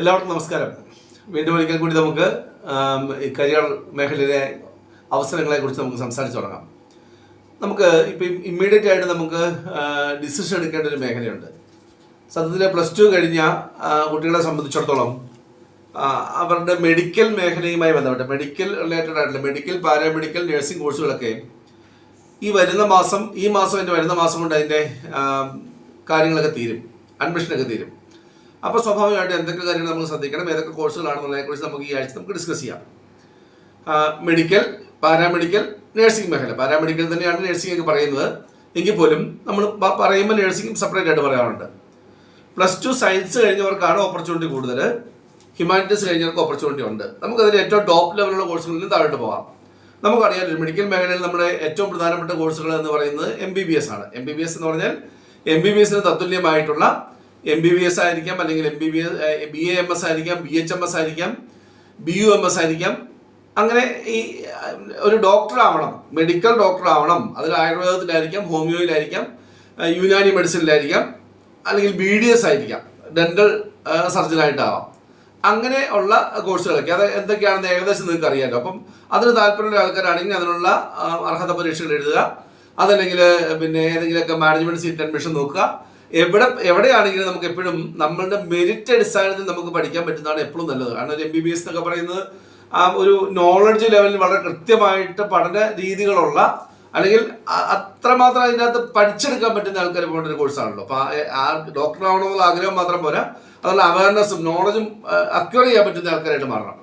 എല്ലാവർക്കും നമസ്കാരം. വീണ്ടും ഒരിക്കൽ കൂടി നമുക്ക് കരിയർ മേഖലയിലെ അവസരങ്ങളെ കുറിച്ച് നമുക്ക് സംസാരിച്ചു തുടങ്ങാം. നമുക്ക് ഇപ്പം ഇമ്മീഡിയറ്റ് ആയിട്ട് നമുക്ക് ഡിസിഷൻ എടുക്കേണ്ട ഒരു മേഖലയുണ്ട്. സത്യത്തിൽ പ്ലസ് ടു കഴിഞ്ഞ കുട്ടികളെ സംബന്ധിച്ചിടത്തോളം അവരുടെ മെഡിക്കൽ മേഖലയുമായി ബന്ധപ്പെട്ട് മെഡിക്കൽ റിലേറ്റഡ് ആയിട്ടുള്ള മെഡിക്കൽ പാരാമെഡിക്കൽ നഴ്സിംഗ് കോഴ്സുകളൊക്കെ ഈ വരുന്ന മാസം ഈ മാസം എന്റെ വരുന്ന മാസം കൊണ്ട് അതിന്റെ കാര്യങ്ങളൊക്കെ തീരും. അഡ്മിഷനൊക്കെ തീരും. അപ്പോൾ സ്വാഭാവികമായിട്ട് എന്തൊക്കെ കാര്യങ്ങൾ നമ്മൾ ശ്രദ്ധിക്കണം ഏതൊക്കെ കോഴ്സുകളാണെന്നുള്ളതിനെക്കുറിച്ച് നമുക്ക് ഈ ആഴ്ച നമുക്ക് ഡിസ്കസ് ചെയ്യാം. മെഡിക്കൽ പാരാമെഡിക്കൽ നഴ്സിംഗ് മേഖല. പാരാമെഡിക്കൽ തന്നെയാണ് നഴ്സിംഗ് ഒക്കെ പറയുന്നത്. എങ്കിൽ പോലും നമ്മൾ പറയുമ്പോൾ നഴ്സിംഗ് സെപ്പറേറ്റ് ആയിട്ട് പറയാറുണ്ട്. പ്ലസ് ടു സയൻസ് കഴിഞ്ഞവർക്കാണ് ഓപ്പർച്യൂണിറ്റി കൂടുതൽ ഹ്യൂമാനിറ്റീസ് കഴിഞ്ഞവർക്ക് ഓപ്പർച്യൂണിറ്റി ഉണ്ട്. നമുക്കതിൽ ഏറ്റവും ടോപ്പ് ലെവലുള്ള കോഴ്സുകളിൽ നിന്ന് താഴോട്ട് പോകാം നമുക്കറിയാം മെഡിക്കൽ മേഖലയിൽ നമ്മുടെ ഏറ്റവും പ്രധാനപ്പെട്ട കോഴ്സുകൾ എന്ന് പറയുന്നത് എം ബി ബി എസ് ആണ്. എം ബി ബി എസ് എന്ന് പറഞ്ഞാൽ എം ബി ബി എസിന് തത്തുല്യമായിട്ടുള്ള എം ബി ബി എസ് ആയിരിക്കാം അല്ലെങ്കിൽ M B B S B A M S ആയിരിക്കാം ബി എച്ച് എം എസ് ആയിരിക്കാം ബി യു എം എസ് ആയിരിക്കാം. അങ്ങനെ ഈ ഒരു ഡോക്ടർ ആവണം മെഡിക്കൽ ഡോക്ടർ ആവണം. അതിൽ ആയുർവേദത്തിലായിരിക്കാം ഹോമിയോയിലായിരിക്കാം യുനാനി മെഡിസിനിലായിരിക്കാം അല്ലെങ്കിൽ ബി ഡി എസ് ആയിരിക്കാം ഡെന്റൽ സർജൻ ആയിട്ടാവാം അങ്ങനെ ഉള്ള കോഴ്സുകളൊക്കെ. അത് എന്തൊക്കെയാണെന്ന് ഏകദേശം നിങ്ങൾക്ക് അറിയാമല്ലോ അപ്പം അതിന് താല്പര്യമുള്ള ആൾക്കാരാണെങ്കിൽ അതിനുള്ള അർഹത പരീക്ഷകൾ എഴുതുക. അതല്ലെങ്കിൽ പിന്നെ ഏതെങ്കിലുമൊക്കെ മാനേജ്മെന്റ് സീറ്റ് അഡ്മിഷൻ നോക്കുക. എവിടെ എവിടെയാണെങ്കിലും നമുക്ക് എപ്പോഴും നമ്മളുടെ മെരിറ്റ് അടിസ്ഥാനത്തിൽ നമുക്ക് പഠിക്കാൻ പറ്റുന്നതാണ് എപ്പോഴും നല്ലത്. കാരണം ഒരു എം ബി ബി എസ് എന്നൊക്കെ പറയുന്നത് ആ ഒരു നോളജ് ലെവലിൽ വളരെ കൃത്യമായിട്ട് പഠന രീതികളുള്ള അല്ലെങ്കിൽ അത്രമാത്രം അതിനകത്ത് പഠിച്ചെടുക്കാൻ പറ്റുന്ന ആൾക്കാർ പോകേണ്ട ഒരു കോഴ്സാണല്ലോ അപ്പോൾ ആ ഡോക്ടർ ആവണമെന്നുള്ള ആഗ്രഹം മാത്രം പോരാ. അതുള്ള അവയർനെസ്സും നോളജും അക്വയർ ചെയ്യാൻ പറ്റുന്ന ആൾക്കാരായിട്ട് മാറണം.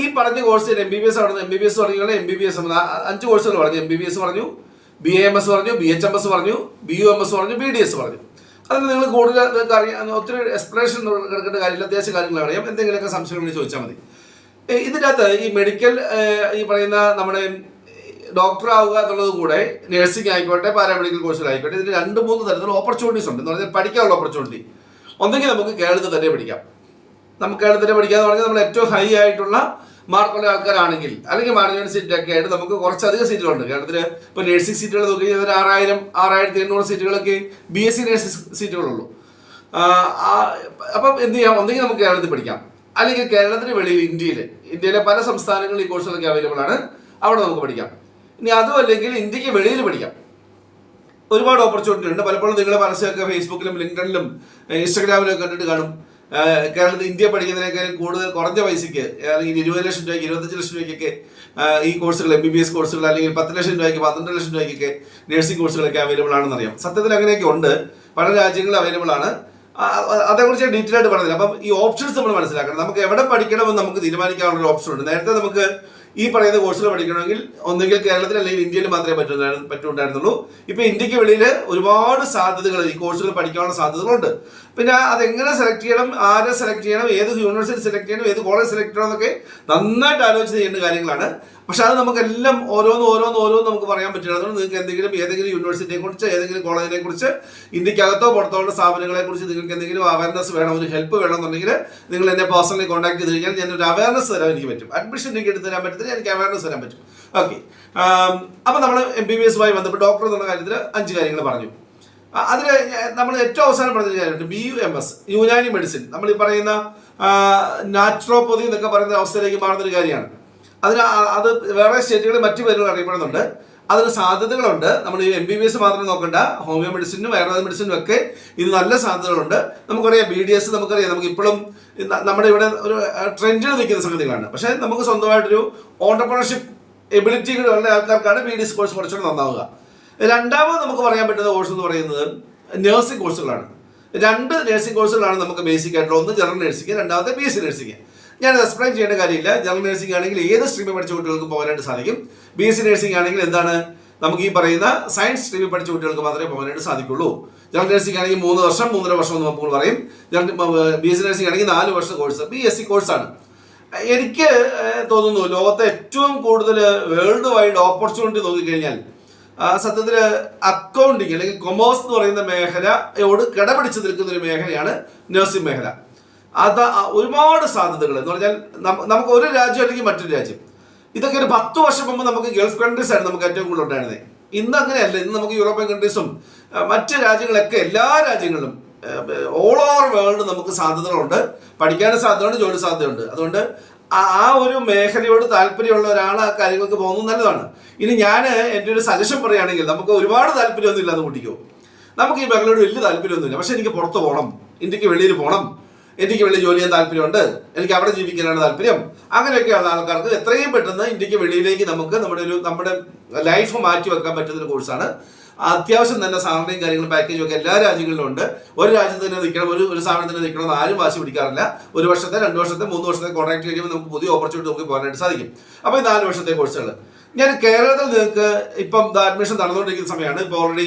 ഈ പറഞ്ഞ course M B B S ആണ് എം ബി ബി എസ് പറഞ്ഞു എം ബി ബി എസ് അഞ്ച് കോഴ്സുകൾ പറഞ്ഞു. എം ബി ബി എസ് പറഞ്ഞു ബി എ എം എസ് പറഞ്ഞു ബി എച്ച് എം എസ് പറഞ്ഞു ബി യു എം എസ് പറഞ്ഞു ബി ഡി എസ് പറഞ്ഞു. അതിന് നിങ്ങൾ കൂടുതൽ അറിയാം ഒത്തിരി എക്സ്പ്ലനേഷൻ കിടക്കേണ്ട കാര്യമില്ല അത്യാവശ്യം കാര്യങ്ങൾ അറിയാം. എന്തെങ്കിലുമൊക്കെ സംശയങ്ങൾ ചോദിച്ചാൽ മതി. അകത്ത് ഈ മെഡിക്കൽ ഈ പറയുന്ന നമ്മുടെ ഡോക്ടർ ആവുക എന്നുള്ളത് കൂടെ നഴ്സിംഗ് ആയിക്കോട്ടെ പാരാമെഡിക്കൽ കോഴ്സുകളായിക്കോട്ടെ ഇതിന് രണ്ട് മൂന്ന് തരത്തിലുള്ള ഓപ്പർച്യൂണിറ്റീസ് ഉണ്ട്. എന്ന് പറഞ്ഞാൽ പഠിക്കാനുള്ള ഓപ്പർച്യൂണിറ്റി ഒന്നെങ്കിൽ നമുക്ക് കേരളത്തിൽ തന്നെ പഠിക്കാം. നമുക്ക് കേരളത്തിൽ പഠിക്കാന്ന് പറഞ്ഞാൽ നമ്മൾ ഏറ്റവും ഹൈ ആയിട്ടുള്ള മാർക്കുള്ള ആൾക്കാരാണെങ്കിൽ അല്ലെങ്കിൽ മാനേജ്മെന്റ് സീറ്റ് ഒക്കെ ആയിട്ട് നമുക്ക് കുറച്ചധികം സീറ്റുകളുണ്ട് കേരളത്തിൽ ഇപ്പോൾ നഴ്സിംഗ് സീറ്റുകൾ നോക്കി ഒരു ആറായിരം ആറായിരത്തി എണ്ണൂറ് സീറ്റുകളൊക്കെ ബി എസ് സി നഴ്സിംഗ് സീറ്റുകളുള്ളൂ അപ്പം എന്ത് ചെയ്യാം? ഒന്നെങ്കിൽ നമുക്ക് കേരളത്തിൽ പഠിക്കാം. അല്ലെങ്കിൽ കേരളത്തിന് വെളിയിൽ ഇന്ത്യയിൽ ഇന്ത്യയിലെ പല സംസ്ഥാനങ്ങളിൽ ഈ കോഴ്സുകളൊക്കെ അവൈലബിൾ ആണ്. അവിടെ നമുക്ക് പഠിക്കാം. ഇനി അതും അല്ലെങ്കിൽ ഇന്ത്യയ്ക്ക് വെളിയിൽ പഠിക്കാം. ഒരുപാട് ഓപ്പർച്യൂണിറ്റി ഉണ്ട്. പലപ്പോഴും നിങ്ങളുടെ പരസ്യമൊക്കെ ഫേസ്ബുക്കിലും ലിങ്ക്ഡണിലും ഇൻസ്റ്റാഗ്രാമിലും കണ്ടിട്ട് കാണും. കേരളത്തിൽ ഇന്ത്യ പഠിക്കുന്നതിനേക്കാളും കൂടുതൽ കുറഞ്ഞ പൈസയ്ക്ക് അല്ലെങ്കിൽ ഇരുപത് ലക്ഷം രൂപയ്ക്ക് ഇരുപത്തഞ്ച് ലക്ഷം രൂപയ്ക്കൊക്കെ ഈ കോഴ്സുകൾ എം ബി ബി എസ് കോഴ്സുകൾ അല്ലെങ്കിൽ പത്ത് ലക്ഷം രൂപയ്ക്ക് പന്ത്രണ്ട് ലക്ഷം രൂപയ്ക്കൊക്കെ നഴ്സിംഗ് കോഴ്സുകളൊക്കെ അവൈലബിൾ ആണെന്ന് അറിയാം സത്യത്തിൽ അങ്ങനെയൊക്കെ ഉണ്ട്. പല രാജ്യങ്ങളിൽ അവൈലബിൾ ആണ്. അതേക്കുറിച്ച് ഡീറ്റെയിൽ ആയിട്ട് പറഞ്ഞില്ല അപ്പം ഈ ഓപ്ഷൻസ് നമ്മൾ മനസ്സിലാക്കണം. നമുക്ക് എവിടെ പഠിക്കണമെന്ന് നമുക്ക് തീരുമാനിക്കാനുള്ള ഒരു ഓപ്ഷൻ ഉണ്ട്. നേരത്തെ നമുക്ക് ഈ പറയുന്ന കോഴ്സുകൾ പഠിക്കണമെങ്കിൽ ഒന്നുകിൽ കേരളത്തിൽ അല്ലെങ്കിൽ ഇന്ത്യയിൽ മാത്രമേ പറ്റുന്ന പറ്റുണ്ടായിരുന്നുള്ളൂ. ഇപ്പൊ ഇന്ത്യയ്ക്ക് വെളിയിൽ ഒരുപാട് സാധ്യതകൾ ഈ കോഴ്സുകൾ പഠിക്കാനുള്ള സാധ്യതകളുണ്ട്. പിന്നെ അതെങ്ങനെ സെലക്ട് ചെയ്യണം ആരെ സെലക്ട് ചെയ്യണം ഏത് യൂണിവേഴ്സിറ്റി സെലക്ട് ചെയ്യണം ഏത് കോളേജ് സെലക്ട് ചെയ്യണം എന്നൊക്കെ നന്നായിട്ട് ആലോചിച്ച് ചെയ്യേണ്ട കാര്യങ്ങളാണ്. പക്ഷെ അത് നമുക്കെല്ലാം ഓരോന്ന് ഓരോന്ന് ഓരോന്ന് നമുക്ക് പറയാൻ പറ്റില്ല. അതുകൊണ്ട് നിങ്ങൾക്ക് എന്തെങ്കിലും ഏതെങ്കിലും യൂണിവേഴ്സിറ്റിയെ കുറിച്ച് ഏതെങ്കിലും കോളേജിനെ കുറിച്ച് ഇന്ത്യക്കകത്തോ പുറത്തോ ഉള്ള സ്ഥാപനങ്ങളെ കുറിച്ച് നിങ്ങൾക്ക് എന്തെങ്കിലും അവയർനെസ് വേണം ഒരു ഹെൽപ്പ് വേണം എന്നുണ്ടെങ്കിൽ നിങ്ങൾ എന്നെ പേഴ്സണലി കോൺടാക്ട് ചെയ്ത് കഴിഞ്ഞാൽ ഞാൻ ഒരു അവയർനെസ് തരാൻ എനിക്ക് പറ്റും. അഡ്മിഷൻ എനിക്ക് എടുത്ത് തരാൻ പറ്റത്തില്ല എനിക്ക് അവയർനെസ് തരാൻ പറ്റും. ഓക്കെ അപ്പം നമ്മൾ എം ബി ബി എസുമായി ബന്ധപ്പെട്ട് ഡോക്ടർ എന്നുള്ള കാര്യത്തിൽ അഞ്ച് കാര്യങ്ങൾ പറഞ്ഞു. അതിൽ നമ്മൾ ഏറ്റവും അവസാനം പറഞ്ഞ കാര്യമുണ്ട്. B U M S Unani medicine നമ്മൾ ഈ പറയുന്ന നാച്ചുറോപ്പതി എന്നൊക്കെ പറയുന്ന അവസ്ഥയിലേക്ക് മാറുന്ന ഒരു കാര്യമാണ്. അതിന് അത് വേറെ സ്റ്റേറ്റുകളിൽ മറ്റു പേരുകൾ അറിയപ്പെടുന്നുണ്ട്. അതിന് സാധ്യതകളുണ്ട്. നമ്മൾ ഈ എം ബി ബി എസ് മാത്രം നോക്കണ്ട. ഹോമിയോ മെഡിസിനും ആയുർവേദ മെഡിസിനും ഒക്കെ ഇത് നല്ല സാധ്യതകളുണ്ട്. നമുക്കറിയാം ബി ഡി എസ് നമുക്കറിയാം. നമുക്ക് ഇപ്പോഴും നമ്മുടെ ഇവിടെ ഒരു ട്രെൻഡിൽ നിൽക്കുന്ന സംഗതികളാണ്. പക്ഷേ നമുക്ക് സ്വന്തമായിട്ടൊരു ഓണ്ടർപ്രണർഷിപ്പ് എബിലിറ്റികളുള്ള ആൾക്കാർക്കാണ് ബി ഡി എസ് കോഴ്സ് കുറച്ചുകൂടെ നന്നാവുക. രണ്ടാമത് നമുക്ക് പറയാൻ പറ്റുന്ന കോഴ്സ് എന്ന് പറയുന്നത് നഴ്സിംഗ് കോഴ്സുകളാണ് രണ്ട് നഴ്സിംഗ് കോഴ്സുകളാണ് നമുക്ക് ബേസിക് ആയിട്ടുള്ള ഒന്ന് ജനറൽ നഴ്സിംഗ് രണ്ടാമത്തെ ബി എസ് സി നഴ്സിംഗ് ഞാൻ എക്സ്പ്ലെയിൻ ചെയ്യേണ്ട കാര്യമില്ല. ജനറൽ നഴ്സിംഗ് ആണെങ്കിൽ ഏത് സ്ട്രീമിൽ പഠിച്ച കുട്ടികൾക്കും പോകാനായിട്ട് സാധിക്കും? ബി എസ് സി നഴ്സിംഗ് ആണെങ്കിൽ എന്താണ്? നമുക്ക് ഈ പറയുന്ന സയൻസ് സ്ട്രീമിൽ പഠിച്ച കുട്ടികൾക്ക് മാത്രമേ പോകാനായിട്ട് സാധിക്കുള്ളൂ. ജനറൽ നഴ്സിംഗ് ആണെങ്കിൽ മൂന്ന് വർഷം മൂന്നര വർഷം എന്ന് നമുക്ക് പറയും. ബി എസ് സി നഴ്സിംഗ് ആണെങ്കിൽ നാല് വർഷം കോഴ്സ് ബി എസ് സി കോഴ്സാണ് എനിക്ക് തോന്നുന്നു ലോകത്തെ ഏറ്റവും കൂടുതൽ വേൾഡ് വൈഡ് ഓപ്പർച്യൂണിറ്റി നോക്കിക്കഴിഞ്ഞാൽ സത്യത്തിൽ അക്കൗണ്ടിങ് അല്ലെങ്കിൽ കൊമേഴ്സ് എന്ന് പറയുന്ന മേഖലയോട് കിടപിടിച്ച് നിൽക്കുന്ന ഒരു മേഖലയാണ് നഴ്സിംഗ് മേഖല. അത് ഒരുപാട് സാധ്യതകൾ എന്ന് പറഞ്ഞാൽ നമുക്ക് ഒരു രാജ്യം അല്ലെങ്കിൽ മറ്റൊരു രാജ്യം. ഇതൊക്കെ ഒരു പത്ത് വർഷം മുമ്പ് നമുക്ക് ഗൾഫ് കൺട്രീസ് ആണ് നമുക്ക് ഏറ്റവും കൂടുതൽ ഉണ്ടായിരുന്നത്. ഇന്ന് അങ്ങനെയല്ല. ഇന്ന് നമുക്ക് യൂറോപ്യൻ കൺട്രീസും മറ്റ് രാജ്യങ്ങളൊക്കെ എല്ലാ രാജ്യങ്ങളിലും ഓൾ ഓവർ വേൾഡ് നമുക്ക് സാധ്യതകളുണ്ട്. പഠിക്കാനും സാധ്യതയുണ്ട് ജോലി സാധ്യതയുണ്ട്. അതുകൊണ്ട് ആ ഒരു മേഖലയോട് താല്പര്യമുള്ള ഒരാൾ ആ കാര്യങ്ങൾക്ക് പോകുന്നത് നല്ലതാണ്. ഇനി ഞാൻ എന്റെ ഒരു സജഷൻ പറയുകയാണെങ്കിൽ നമുക്ക് ഒരുപാട് താല്പര്യമൊന്നും ഇല്ലാന്ന് കൂട്ടിക്കോ. നമുക്ക് ഈ മേഖലയോട് വലിയ താല്പര്യമൊന്നുമില്ല. പക്ഷെ എനിക്ക് പുറത്ത് പോകണം. ഇന്ത്യയ്ക്ക് വെളിയിൽ പോകണം. എനിക്ക് വെളിയിൽ ജോലി ചെയ്യാൻ താല്പര്യമുണ്ട്. എനിക്ക് അവിടെ ജീവിക്കാനാണ് താല്പര്യം. അങ്ങനെയൊക്കെയുള്ള ആൾക്കാർക്ക് എത്രയും പെട്ടെന്ന് ഇന്ത്യയ്ക്ക് വെളിയിലേക്ക് നമുക്ക് നമ്മുടെ ഒരു നമ്മുടെ ലൈഫ് മാറ്റി വെക്കാൻ പറ്റുന്ന ഒരു കോഴ്സാണ് അത്യാവശ്യം തന്നെ സാലറിയും കാര്യങ്ങളും പാക്കേജും ഒക്കെ എല്ലാ രാജ്യങ്ങളിലും ഉണ്ട്. ഒരു രാജ്യത്ത് തന്നെ നിൽക്കണം ഒരു ഒരു സ്ഥാപനത്തിന് നിൽക്കണം എന്ന് ആരും വാശി പിടിക്കാറില്ല. ഒരു വർഷത്തെ രണ്ട് വർഷത്തെ മൂന്ന് വർഷത്തെ കോൺട്രാക്ട് കഴിയുമ്പോൾ നമുക്ക് പുതിയ ഓപ്പർച്യൂണിറ്റി നമുക്ക് പോകാനായിട്ട് സാധിക്കും. അപ്പോൾ ഈ നാല് വർഷത്തെ കോഴ്സുകൾ ഞാൻ കേരളത്തിൽ നിങ്ങൾക്ക് ഇപ്പം അഡ്മിഷൻ നടന്നുകൊണ്ടിരിക്കുന്ന സമയമാണ്. ഇപ്പോൾ ഓൾറെഡി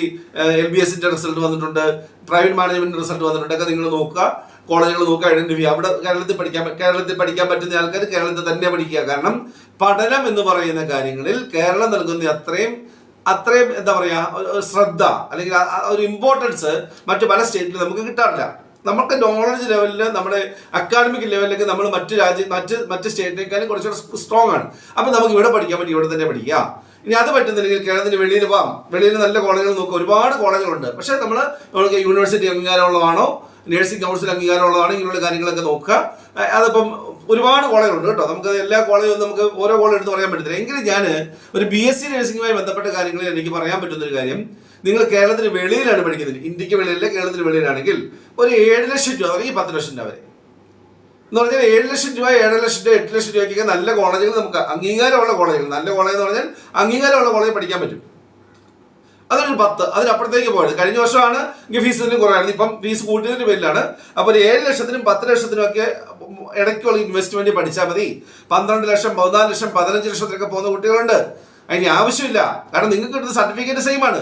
എൽ ബി എസിന്റെ റിസൾട്ട് വന്നിട്ടുണ്ട്. പ്രൈവറ്റ് മാനേജ്മെന്റ് റിസൾട്ട് വന്നിട്ടുണ്ട്. നിങ്ങൾ നോക്കുക. കോളേജുകൾ നോക്കുക ഐഡന്റിഫൈ അവിടെ കേരളത്തിൽ പഠിക്കാൻ കേരളത്തിൽ പഠിക്കാൻ പറ്റുന്ന ആൾക്കാർ കേരളത്തിൽ തന്നെ പഠിക്കുക. കാരണം പഠനം എന്ന് പറയുന്ന കാര്യങ്ങളിൽ കേരളം നൽകുന്ന അത്രയും അത്രയും എന്താ പറയാ ഒരു- ഒരു ശ്രദ്ധ അല്ലെങ്കിൽ ഒരു ഇമ്പോർട്ടൻസ് മറ്റു പല സ്റ്റേറ്റിലും നമുക്ക് കിട്ടാറില്ല. നമുക്ക് നോളജ് ലെവലിൽ നമ്മുടെ അക്കാഡമിക് ലെവലിലേക്ക് നമ്മൾ മറ്റു രാജ്യ മറ്റ് മറ്റ് സ്റ്റേറ്റിനേക്കാളും കുറച്ചുകൂടെ സ്ട്രോങ് ആണ്. അപ്പം നമുക്ക് ഇവിടെ പഠിക്കാൻ പറ്റും ഇവിടെ തന്നെ പഠിക്കുക. ഇനി അത് പറ്റുന്നില്ലെങ്കിൽ കേരളത്തിന് വെളിയിൽ പോകാം വെളിയിൽ നല്ല കോളേജുകൾ നോക്കുക. ഒരുപാട് കോളേജുകളുണ്ട്. പക്ഷേ നമ്മൾ നമുക്ക് യൂണിവേഴ്സിറ്റി അംഗീകാരമുള്ളതാണോ നഴ്സിംഗ് കൗൺസിൽ അംഗീകാരമുള്ളതാണ് ഇങ്ങനെയുള്ള കാര്യങ്ങളൊക്കെ നോക്കുക. അതിപ്പം ഒരുപാട് കോളേജുണ്ട് കേട്ടോ. നമുക്ക് എല്ലാ കോളേജും നമുക്ക് ഓരോ കോളേജ് എടുത്ത് പറയാൻ പറ്റത്തില്ല. എങ്കിലും ഞാൻ ഒരു ബി എസ് സി നഴ്സിംഗുമായി ബന്ധപ്പെട്ട കാര്യങ്ങളിൽ എനിക്ക് പറയാൻ പറ്റുന്ന ഒരു കാര്യം നിങ്ങൾ കേരളത്തിന് വെളിയിലാണ് പഠിക്കുന്നത്. ഇന്ത്യയ്ക്ക് വെളിയിലല്ല കേരളത്തിന് വെളിയിലാണെങ്കിൽ ഒരു ഏഴ് ലക്ഷം രൂപ അല്ലെങ്കിൽ പത്ത് ലക്ഷം രൂപ വരെ. എന്ന് പറഞ്ഞാൽ ഏഴ് ലക്ഷം രൂപ ഏഴര ലക്ഷം രൂപ എട്ട് ലക്ഷം രൂപയ്ക്കൊക്കെ നല്ല കോളേജുകൾ നമുക്ക് അംഗീകാരമുള്ള കോളേജുകൾ. നല്ല കോളേജ് എന്ന് പറഞ്ഞാൽ അംഗീകാരമുള്ള കോളേജ് പഠിക്കാൻ പറ്റും. അതൊരു പത്ത്. അതിനപ്പുറത്തേക്ക് പോയത്. കഴിഞ്ഞ വർഷമാണ് ഫീസ് ഇതിന് കുറവായിരുന്നു. ഇപ്പം ഫീസ് കൂട്ടിയതിന്റെ പേരിലാണ്. അപ്പോൾ ഒരു ഏഴ് ലക്ഷത്തിനും പത്ത് ലക്ഷത്തിനും ഒക്കെ ഇടയ്ക്കുള്ള ഇൻവെസ്റ്റ്മെന്റ് പഠിച്ചാൽ മതി. പന്ത്രണ്ട് ലക്ഷം പതിനാല് ലക്ഷം പതിനഞ്ച് ലക്ഷത്തിലൊക്കെ പോകുന്ന കുട്ടികളുണ്ട്. അതിന് ആവശ്യമില്ല. കാരണം നിങ്ങൾക്ക് കിട്ടുന്ന സർട്ടിഫിക്കറ്റ് സെയിം ആണ്.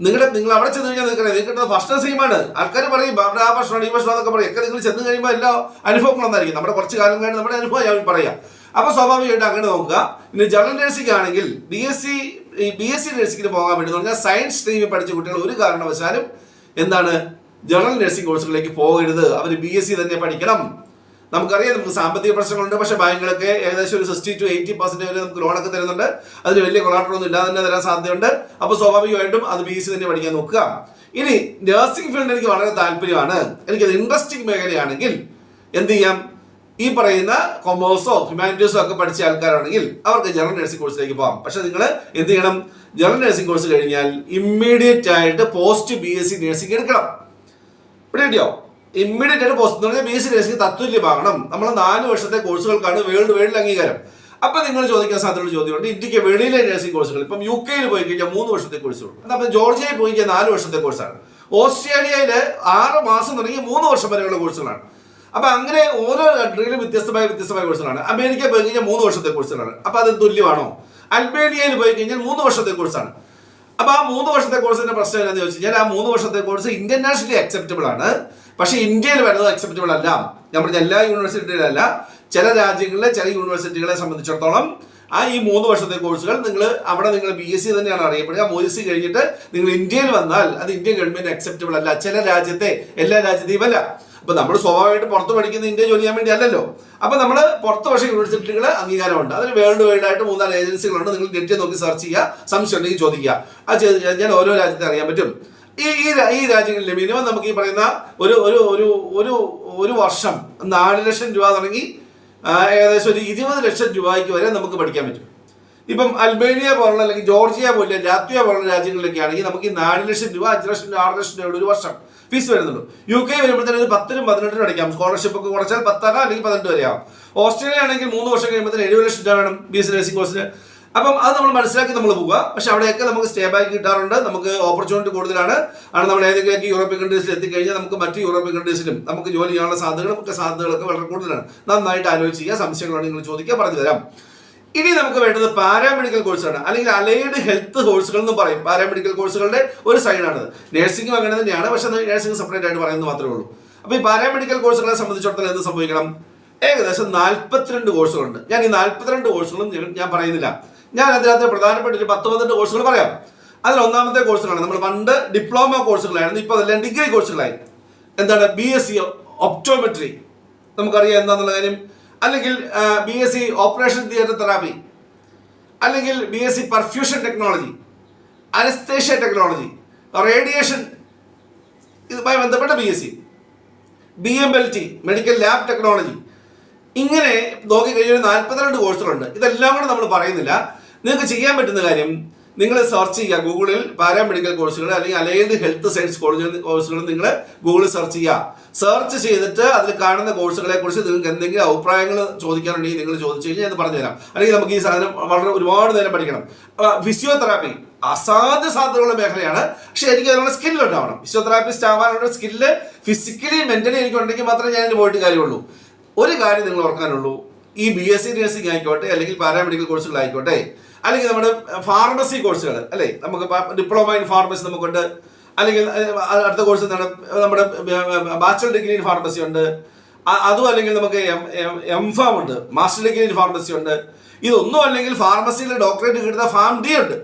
നിങ്ങളുടെ നിങ്ങൾ അവിടെ ചെന്ന് കഴിഞ്ഞാൽ നിൽക്കണേ നിങ്ങൾക്ക് കിട്ടുന്ന ഭക്ഷണം ആണ്. ആൾക്കാർ പറയും അവിടെ ആ ഭക്ഷണം ഈ ഭക്ഷണം എന്നൊക്കെ പറയും. ഒക്കെ നിങ്ങൾ ചെന്ന് കഴിയുമ്പോൾ എല്ലാ അനുഭവങ്ങളും ഒന്നായിരിക്കും. നമ്മുടെ കുറച്ച് കാലം കഴിഞ്ഞ് നമ്മുടെ അനുഭവം ഞാൻ പറയാം. അപ്പോൾ സ്വാഭാവികമായിട്ട് അങ്ങനെ നോക്കുക. ഇനി ജനറൽ നഴ്സിംഗ് ആണെങ്കിൽ ബി എസ് സി ഈ ബി എസ് സി നഴ്സിംഗിന് പോകാൻ വേണ്ടി പറഞ്ഞാൽ സയൻസ് സ്ട്രീമിൽ പഠിച്ച കുട്ടികൾ ഒരു കാരണവശാലും എന്താണ് ജനറൽ നഴ്സിംഗ് കോഴ്സുകളിലേക്ക് പോകരുത്. അവർ ബി എസ് സി തന്നെ പഠിക്കണം. നമുക്കറിയാം നമുക്ക് സാമ്പത്തിക പ്രശ്നങ്ങളുണ്ട്. പക്ഷേ ബാങ്കുകളൊക്കെ ഏകദേശം ഒരു സിക്സ്റ്റി ടു എയ്റ്റി പെർസെന്റ് വരെ നമുക്ക് ലോണൊക്കെ തരുന്നുണ്ട്. അതിന് വലിയ കൊളാട്ടറൊന്നും ഇല്ലാതെ തന്നെ തരാൻ സാധ്യതയുണ്ട്. അപ്പോൾ സ്വാഭാവികമായിട്ടും അത് ബി എസ് സി തന്നെ പഠിക്കാൻ നോക്കുക. ഇനി നഴ്സിംഗ് ഫീൽഡ് എനിക്ക് വളരെ താല്പര്യമാണ്. എനിക്കത് ഇൻട്രസ്റ്റിംഗ് മേഖലയാണെങ്കിൽ എന്ത് ചെയ്യാം? ഈ പറയുന്ന കൊമേഴ്സോ ഹ്യൂമാനിറ്റീസോ ഒക്കെ പഠിച്ച ആൾക്കാരാണെങ്കിൽ അവർക്ക് ജനറൽ നഴ്സിംഗ് കോഴ്സിലേക്ക് പോകാം. പക്ഷെ നിങ്ങൾ എന്ത് ചെയ്യണം? ജനറൽ നഴ്സിംഗ് കോഴ്സ് കഴിഞ്ഞാൽ ഇമ്മീഡിയറ്റ് ആയിട്ട് post B S C nursing എടുക്കണം. കിട്ടിയോ ഇമ്മീഡിയറ്റ് ആയിട്ട് post B S C nursing തത്തുല്യമാകണം. നമ്മൾ നാല് വർഷത്തെ കോഴ്സുകൾക്കാണ് വേൾഡ് വേൾഡിൽ അംഗീകാരം. അപ്പൊ നിങ്ങൾ ചോദിക്കാൻ സാധ്യതയുള്ള ചോദ്യമുണ്ട്. ഇന്ത്യയ്ക്ക് വെളിയിലെ നഴ്സിംഗ് കോഴ്സുകൾ ഇപ്പം യു കെയിൽ പോയി കഴിഞ്ഞാൽ മൂന്ന് വർഷത്തെ കോഴ്സുകൾ അപ്പം ജോർജിയയിൽ പോയി കഴിഞ്ഞാൽ നാല് വർഷത്തെ കോഴ്സാണ് ഓസ്ട്രേലിയയിൽ ആറ് മാസം തുടങ്ങി മൂന്ന് വർഷം വരെയുള്ള കോഴ്സുകളാണ് അപ്പൊ അങ്ങനെ ഓരോ കൺട്രിയിലും വ്യത്യസ്തമായ വ്യത്യസ്തമായ കോഴ്സുകളാണ് അമേരിക്ക പോയി കഴിഞ്ഞാൽ മൂന്ന് വർഷത്തെ കോഴ്സുകളാണ് അപ്പൊ അത് തുല്യമാണോ? അൽബേനിയയിൽ പോയി കഴിഞ്ഞാൽ മൂന്ന് വർഷത്തെ കോഴ്സാണ് അപ്പൊ ആ മൂന്ന് വർഷത്തെ കോഴ്സിന്റെ പ്രശ്നം എന്താണെന്ന് ചോദിച്ചു കഴിഞ്ഞാൽ ആ മൂന്ന് വർഷത്തെ കോഴ്സ് ഇന്റർനാഷണലി അക്സെപ്റ്റബിൾ ആണ്. പക്ഷേ ഇന്ത്യയിൽ വരുന്നത് അക്സെപ്റ്റബിൾ അല്ല. നമ്മുടെ എല്ലാ യൂണിവേഴ്സിറ്റിയിലല്ല ചില രാജ്യങ്ങളിലെ ചില യൂണിവേഴ്സിറ്റികളെ സംബന്ധിച്ചിടത്തോളം ആ ഈ മൂന്ന് വർഷത്തെ കോഴ്സുകൾ നിങ്ങൾ അവിടെ നിങ്ങൾ ബി എസ് സി തന്നെയാണ് അറിയപ്പെടുക. ബി എസ് സി കഴിഞ്ഞിട്ട് നിങ്ങൾ ഇന്ത്യയിൽ വന്നാൽ അത് ഇന്ത്യൻ ഗവൺമെന്റ് അക്സെപ്റ്റബിൾ അല്ല. ചില രാജ്യത്തെ എല്ലാ രാജ്യത്തെയും അല്ല. അപ്പൊ നമ്മൾ സ്വാഭാവികമായിട്ട് പുറത്ത് പഠിക്കുന്ന ഇന്ത്യ ജോലി ചെയ്യാൻ വേണ്ടി അല്ലല്ലോ അപ്പൊ നമ്മൾ പുറത്ത് പക്ഷേ യൂണിവേഴ്സിറ്റികൾ അംഗീകാരമുണ്ട്. അതിന് വേൾഡ് വൈഡ് ആയിട്ട് മൂന്നാൽ ഏജൻസികളുണ്ട്. നിങ്ങൾ നെറ്റ് നോക്കി സെർച്ച് ചെയ്യുക. സംശയം ഉണ്ടെങ്കിൽ ചോദിക്കുക. ആ ചെയ്ത് കഴിഞ്ഞാൽ ഓരോ രാജ്യത്തെ അറിയാൻ പറ്റും. ഈ ഈ ഈ രാജ്യങ്ങളിൽ മിനിമം നമുക്ക് ഈ പറയുന്ന ഒരു ഒരു ഒരു ഒരു വർഷം നാല് ലക്ഷം രൂപ തുടങ്ങി ഏകദേശം ഒരു ഇരുപത് ലക്ഷം രൂപയ്ക്ക് വരെ നമുക്ക് പഠിക്കാൻ പറ്റും. ഇപ്പം അൽബേനിയ പോലുള്ള അല്ലെങ്കിൽ ജോർജിയ പോലെ ലാത്വിയ പോലുള്ള രാജ്യങ്ങളിലൊക്കെ ആണെങ്കിൽ നമുക്ക് ഈ നാല് ലക്ഷം രൂപ അഞ്ച് ലക്ഷം രൂപ ആറ് ലക്ഷം രൂപയുടെ ഒരു വർഷം ഫീസ് വരുന്നുള്ളൂ യു കെ വരുമ്പോഴത്തേനും ഒരു പത്തിനും പതിനെട്ടിനും അടയ്ക്കാം. സ്കോളർഷിപ്പ് ഒക്കെ കുറച്ചാൽ പത്താകാം അല്ലെങ്കിൽ പതിനെട്ട് വരെയാവും. ഓസ്ട്രേലിയ ആണെങ്കിൽ മൂന്ന് വർഷം കഴിയുമ്പോഴത്തേനും എഴുപത് ലക്ഷം രൂപ വേണം ബി എസ് നഴ്സിംഗ് കോഴ്സിന് അപ്പം അത് നമ്മൾ മനസ്സിലാക്കി നമ്മൾ പോവുക. പക്ഷെ അവിടെയൊക്കെ നമുക്ക് സ്റ്റേ ബാക്ക് കിട്ടാറുണ്ട്. നമുക്ക് ഓപ്പർച്യൂണിറ്റി കൂടുതലാണ്. ആണ് നമ്മൾ ഏതെങ്കിലുമൊക്കെ യൂറോപ്യൻ കൺട്രീസിൽ എത്തിക്കഴിഞ്ഞാൽ നമുക്ക് മറ്റ് യൂറോപ്യൻ കൺട്രീസിലും നമുക്ക് ജോലി ചെയ്യാനുള്ള സാധ്യതകളും ഒക്കെ സാധ്യതകളൊക്കെ വളരെ കൂടുതലാണ്. നന്നായിട്ട് ആലോചിച്ച് ചെയ്യുക. സംശയങ്ങളാണ് നിങ്ങൾ ചോദിക്കുക. പറഞ്ഞു തരാം. ഇനി നമുക്ക് വേണ്ടത് പാരാമെഡിക്കൽ കോഴ്സാണ് അല്ലെങ്കിൽ അലൈഡ് ഹെൽത്ത് കോഴ്സുകൾ എന്ന് പറയും. പാരാമെഡിക്കൽ കോഴ്സുകളുടെ ഒരു സൈഡാണത് നഴ്സിംഗും അങ്ങനെ തന്നെയാണ്. പക്ഷെ നഴ്സിംഗ് സെപ്പറേറ്റ് ആയിട്ട് പറയുന്നത് മാത്രമേ ഉള്ളൂ. അപ്പോൾ ഈ പാരാമെഡിക്കൽ കോഴ്സുകളെ സംബന്ധിച്ചിടത്തോളം എന്ത് സംഭവിക്കണം? ഏകദേശം നാൽപ്പത്തിരണ്ട് കോഴ്സുകളുണ്ട് ഞാൻ ഈ നാൽപ്പത്തിരണ്ട് കോഴ്സുകളും ഞാൻ- ഞാൻ പറയുന്നില്ല. ഞാൻ അതിനകത്ത് പ്രധാനപ്പെട്ട ഒരു പത്ത് പന്ത്രണ്ട് കോഴ്സുകൾ പറയാം. അതിൽ ഒന്നാമത്തെ കോഴ്സുകളാണ് നമ്മൾ പണ്ട് ഡിപ്ലോമ കോഴ്സുകളായിരുന്നു ഇപ്പോൾ അതെല്ലാം ഡിഗ്രി കോഴ്സുകളായി എന്താണ്? ബി എസ് സി ഒപ്റ്റോമെട്രി നമുക്കറിയാം എന്താന്നുള്ള കാര്യം. അല്ലെങ്കിൽ B S C operation theatre therapy അല്ലെങ്കിൽ B S C perfusion technology anaesthesia technology radiation ഇതുമായി ബന്ധപ്പെട്ട B S C B M L T medical lab technology ഇങ്ങനെ നോക്കി കഴിഞ്ഞാൽ നാൽപ്പത്തിരണ്ട് കോഴ്സുകളുണ്ട് ഇതെല്ലാം കൂടെ നമ്മൾ പറയുന്നില്ല. നിങ്ങൾക്ക് ചെയ്യാൻ പറ്റുന്ന കാര്യം നിങ്ങൾ സെർച്ച് ചെയ്യുക. ഗൂഗിളിൽ പാരാമെഡിക്കൽ കോഴ്സുകൾ അല്ലെങ്കിൽ അലൈൻഡ് ഹെൽത്ത് സയൻസ് കോളേജ് കോഴ്സുകൾ നിങ്ങൾ ഗൂഗിളിൽ സെർച്ച് ചെയ്യുക. സെർച്ച് ചെയ്തിട്ട് അതിൽ കാണുന്ന കോഴ്സുകളെ കുറിച്ച് നിങ്ങൾക്ക് എന്തെങ്കിലും അഭിപ്രായങ്ങൾ ചോദിക്കാനുണ്ടെങ്കിൽ നിങ്ങൾ ചോദിച്ചു കഴിഞ്ഞാൽ ഞാൻ പറഞ്ഞുതരാം. അല്ലെങ്കിൽ നമുക്ക് ഈ സാധനം വളരെ ഒരുപാട് നേരം പഠിക്കണം. ഫിസിയോതെറാപ്പി അസാധ്യ സാധ്യതയുള്ള മേഖലയാണ്. പക്ഷെ എനിക്ക് അതിനുള്ള സ്കില്ല് ഉണ്ടാവണം. ഫിസിയോതെറാപ്പിസ്റ്റ് ആവാനുള്ള സ്കില്ല് ഫിസിക്കലി മെന്റലി എനിക്ക് ഉണ്ടെങ്കിൽ മാത്രമേ ഞാൻ ഇതിന് പോയിട്ട് കാര്യമുള്ളൂ. ഒരു കാര്യം നിങ്ങൾ ഓർക്കാനുള്ളൂ. ഈ ബി എസ് സി നഴ്സിംഗ് ആയിക്കോട്ടെ അല്ലെങ്കിൽ പാരാമെഡിക്കൽ കോഴ്സുകൾ ആയിക്കോട്ടെ അല്ലെങ്കിൽ നമ്മുടെ ഫാർമസി കോഴ്സുകൾ അല്ലേ? നമുക്ക് ഡിപ്ലോമ ഇൻ ഫാർമസി നമുക്കുണ്ട്. അല്ലെങ്കിൽ അടുത്ത കോഴ്സ് എന്താണ്? നമ്മുടെ ബാച്ചലർ ഡിഗ്രി ഇൻ ഫാർമസി ഉണ്ട്. അതും അല്ലെങ്കിൽ നമുക്ക് എം ഫാം ഉണ്ട്. മാസ്റ്റർ ഡിഗ്രി ഇൻ ഫാർമസി ഉണ്ട്. ഇതൊന്നും അല്ലെങ്കിൽ ഫാർമസിയിൽ ഡോക്ടറേറ്റ് കിട്ടുന്ന ഫാം ഡി ഉണ്ട്.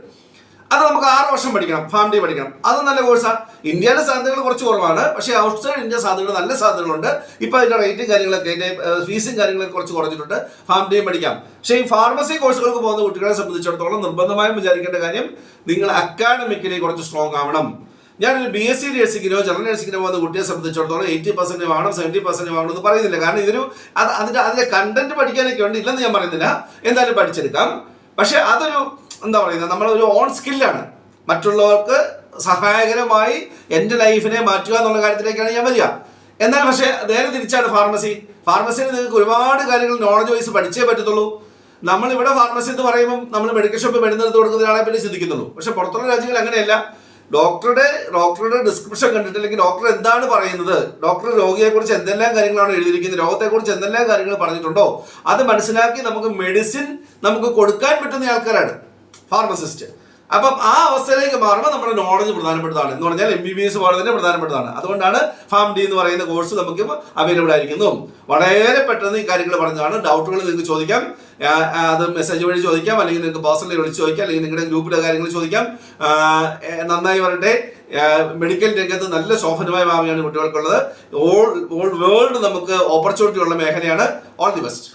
അത് നമുക്ക് ആറ് വർഷം പഠിക്കണം ഫാം ഡി പഠിക്കണം. അത് നല്ല കോഴ്സാണ് ഇന്ത്യയിലെ സാധ്യതകൾ കുറച്ച് കുറവാണ്. പക്ഷേ ഔട്ട്സൈഡ് ഇന്ത്യ സാധ്യതകൾ നല്ല സാധ്യതകളുണ്ട്. ഇപ്പൊ അതിന്റെ റേറ്റും കാര്യങ്ങളൊക്കെ അതിന്റെ ഏഹ്, ഫീസും കാര്യങ്ങളൊക്കെ കുറച്ച് കുറഞ്ഞിട്ടുണ്ട്. ഫാം ഡിയും പഠിക്കാം. പക്ഷേ ഈ ഫാർമസി കോഴ്സുകൾക്ക് പോകുന്ന കുട്ടികളെ സംബന്ധിച്ചിടത്തോളം നിർബന്ധമായും വിചാരിക്കേണ്ട കാര്യം നിങ്ങൾ അക്കാഡമിക്കലി കുറച്ച് സ്ട്രോങ് ആവണം. ഞാനൊരു ബി എസ് സി നഴ്സിങ്ങിനോ ജനറൽ നഴ്സിങ്ങിനോ പോകുന്ന കുട്ടിയെ സംബന്ധിച്ചിടത്തോളം എയ്റ്റി പെർസെന്റ് വേണം സെവന്റി പെർസെന്റ് വേണം എന്ന് പറയുന്നില്ല. കാരണം ഇതൊരു അത് അതിന്റെ അതിന്റെ കണ്ടന്റ് പഠിക്കാനൊക്കെ ഉണ്ട്. ഇല്ലെന്ന് ഞാൻ പറയുന്നില്ല. എന്തായാലും പഠിച്ചെടുക്കാം. പക്ഷെ അതൊരു എന്താ പറയുന്നത്? നമ്മളൊരു ഓൺ സ്കില്ലാണ് മറ്റുള്ളവർക്ക് സഹായകരമായി എന്റെ ലൈഫിനെ മാറ്റുക എന്നുള്ള കാര്യത്തിലേക്കാണ് ഞാൻ വരിക. എന്നാൽ പക്ഷേ നേരെ തിരിച്ചാണ് ഫാർമസി ഫാർമസിയിൽ നിങ്ങൾക്ക് ഒരുപാട് കാര്യങ്ങൾ നോളജ് വൈസ് പഠിച്ചേ പറ്റത്തുള്ളൂ. നമ്മളിവിടെ ഫാർമസി എന്ന് പറയുമ്പോൾ നമ്മൾ മെഡിക്കൽ ഷോപ്പ് മരുന്ന് എടുത്ത് കൊടുക്കുന്നതിനാളെ പറ്റി ചിന്തിക്കുന്നുള്ളൂ. പക്ഷെ പുറത്തുള്ള രാജ്യങ്ങൾ അങ്ങനെയല്ല. ഡോക്ടറുടെ ഡോക്ടറുടെ ഡിസ്ക്രിപ്ഷൻ കണ്ടിട്ട് അല്ലെങ്കിൽ ഡോക്ടർ എന്താണ് പറയുന്നത്? ഡോക്ടർ രോഗിയെക്കുറിച്ച് എന്തെല്ലാം കാര്യങ്ങളാണ് എഴുതിയിരിക്കുന്നത്? രോഗത്തെക്കുറിച്ച് എന്തെല്ലാം കാര്യങ്ങൾ പറഞ്ഞിട്ടുണ്ടോ? അത് മനസ്സിലാക്കി നമുക്ക് മെഡിസിൻ നമുക്ക് കൊടുക്കാൻ പറ്റുന്ന ആൾക്കാരാണ്. ഫാർമസിസ്റ്റ്. അപ്പം ആ അവസ്ഥയിലേക്ക് മാറുമ്പോൾ നമ്മുടെ നോളജ് പ്രധാനപ്പെട്ടതാണ്. എന്ന് പറഞ്ഞാൽ എം ബി ബി എസ് തന്നെ പ്രധാനപ്പെട്ടതാണ്. അതുകൊണ്ടാണ് ഫാം ഡി എന്ന് പറയുന്ന കോഴ്സ് നമുക്ക് അവൈലബിൾ ആയിരിക്കുന്നു. വളരെ പെട്ടെന്ന് ഈ കാര്യങ്ങൾ പറഞ്ഞതാണ്. ഡൗട്ടുകൾ നിങ്ങൾക്ക് ചോദിക്കാം. അത് മെസ്സേജ് വഴി ചോദിക്കാം. അല്ലെങ്കിൽ നിങ്ങൾക്ക് പേഴ്സണലി വിളിച്ച് ചോദിക്കാം. അല്ലെങ്കിൽ നിങ്ങളുടെ ഗ്രൂപ്പിലെ കാര്യങ്ങൾ ചോദിക്കാം. നന്നായി വരട്ടെ. മെഡിക്കൽ രംഗത്ത് നല്ല ശോഭനമായ ഭാവിയാണ് കുട്ടികൾക്കുള്ളത്. ഓൾ ഓൾ വേൾഡ് നമുക്ക് ഓപ്പർച്യൂണിറ്റി ഉള്ള മേഖലയാണ്. All the best